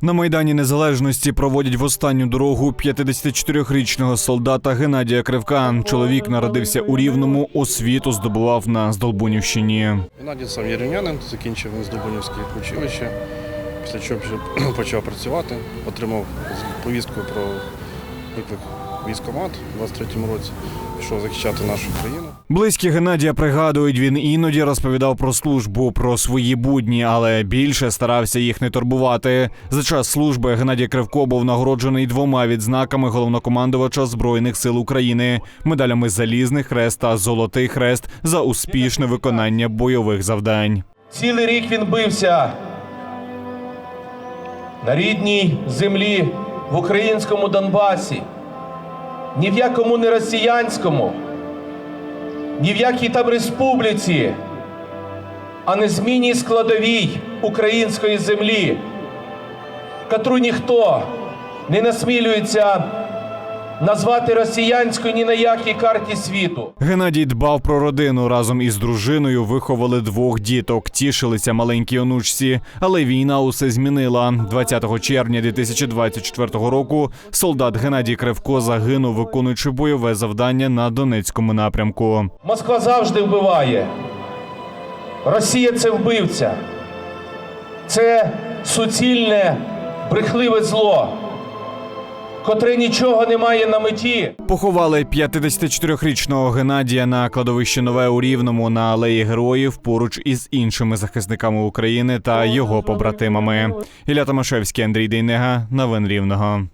На майдані незалежності проводять в останню дорогу 54-річного солдата Геннадія Кривка. Чоловік народився у Рівному, освіту здобував на Здолбунівщині. Геннадій сам є рівнянин, закінчив Здобунівське училище, після чого почав працювати, отримав повістку про виклик в у 23-му році, пішов захищати нашу країну. Близькі Геннадія пригадують, він іноді розповідав про службу, про свої будні, але більше старався їх не турбувати. За час служби Геннадій Кривко був нагороджений двома відзнаками головнокомандувача збройних сил України, медалями Залізний хрест та Золотий хрест за успішне виконання бойових завдань. Цілий рік він бився на рідній землі в українському Донбасі, ні в якому не росіянському, ні в якій там республіці, а незмінній складовій української землі, котру ніхто не насмілюється назвати росіянською ні на якій карті світу. Геннадій дбав про родину разом із дружиною. Виховали двох діток, тішилися маленькій онучці. Але війна усе змінила. 20 червня 2024 року солдат Геннадій Кривко загинув, виконуючи бойове завдання на Донецькому напрямку. Москва завжди вбиває. Росія це вбивця. Це суцільне, брехливе зло, котре нічого не має на меті. Поховали 54-річного Геннадія на кладовищі Нове у Рівному на алеї Героїв поруч із іншими захисниками України та його побратимами. Ілля Томашевський, Андрій Дейнега, новин Рівного.